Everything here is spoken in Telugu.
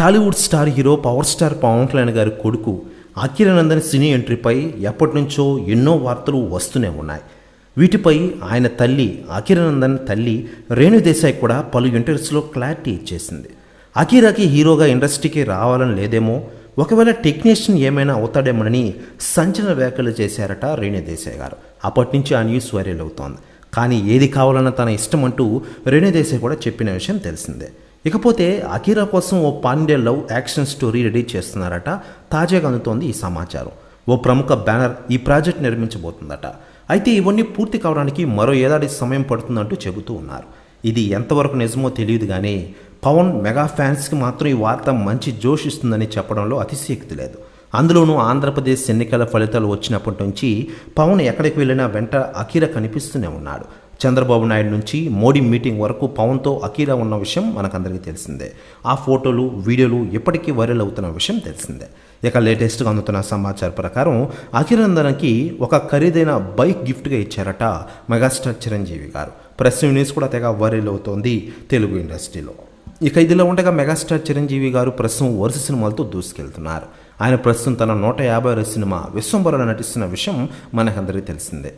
Tollywood star hero power star Pawan Kalyan గారి కొడుకు అఖిలనందన్ సినీ ఎంట్రీపై ఎప్పటి నుంచో ఎన్నో వార్తలు వస్తూనే ఉన్నాయి. వీటిపై ఆయన తల్లి అఖిలనందన్ తల్లి రేణుదేశాయ్ కూడా పలు ఇంటర్వ్యూస్లో క్లారిటీ ఇచ్చేసింది. అఖీరాకి హీరోగా ఇండస్ట్రీకి రావాలని లేదేమో ఒకవేళ టెక్నీషియన్ ఏమైనా అవుతాడేమోనని సంచలన వ్యాఖ్యలు చేశారట రేణుదేశాయ్ గారు. అప్పటి నుంచి ఆ న్యూస్ వైరల్ అవుతోంది. కానీ ఏది కావాలన్న తన ఇష్టం అంటూ రేణుదేశాయ్ కూడా చెప్పిన విషయం తెలిసిందే. ఇకపోతే అకీరా కోసం ఓ పాండే లవ్ యాక్షన్ స్టోరీ రెడీ చేస్తున్నారట. తాజాగా అందుతోంది ఈ సమాచారం. ఓ ప్రముఖ బ్యానర్ ఈ ప్రాజెక్ట్ నిర్మించబోతుందట. అయితే ఇవన్నీ పూర్తి కావడానికి మరో ఏడాది సమయం పడుతుందంటూ చెబుతూ ఉన్నారు. ఇది ఎంతవరకు నిజమో తెలియదు కానీ పవన్ మెగా ఫ్యాన్స్కి మాత్రం ఈ వార్త మంచి జోష్ ఇస్తుందని చెప్పడంలో అతిశయక్తి లేదు. అందులోనూ ఆంధ్రప్రదేశ్ ఎన్నికల ఫలితాలు వచ్చినప్పటి నుంచి పవన్ ఎక్కడికి వెళ్ళినా వెంట అఖీర కనిపిస్తూనే ఉన్నాడు. చంద్రబాబు నాయుడు నుంచి మోడీ మీటింగ్ వరకు పవన్తో అకీరా ఉన్న విషయం మనకందరికీ తెలిసిందే. ఆ ఫోటోలు వీడియోలు ఇప్పటికీ వైరల్ అవుతున్న విషయం తెలిసిందే. ఇక లేటెస్ట్గా అందుతున్న సమాచారం ప్రకారం అఖిలందనకి ఒక ఖరీదైన బైక్ గిఫ్ట్గా ఇచ్చారట మెగాస్టార్ చిరంజీవి గారు. ప్రెస్ న్యూస్ కూడా తెగ వైరల్ అవుతోంది తెలుగు ఇండస్ట్రీలో. ఇక ఇదిలో ఉండగా మెగాస్టార్ చిరంజీవి గారు ప్రస్తుతం వరుస సినిమాలతో దూసుకెళ్తున్నారు. ఆయన ప్రస్తుతం తన నూట యాభై సినిమా విశ్వంబరలో నటిస్తున్న విషయం మనకందరికీ తెలిసిందే.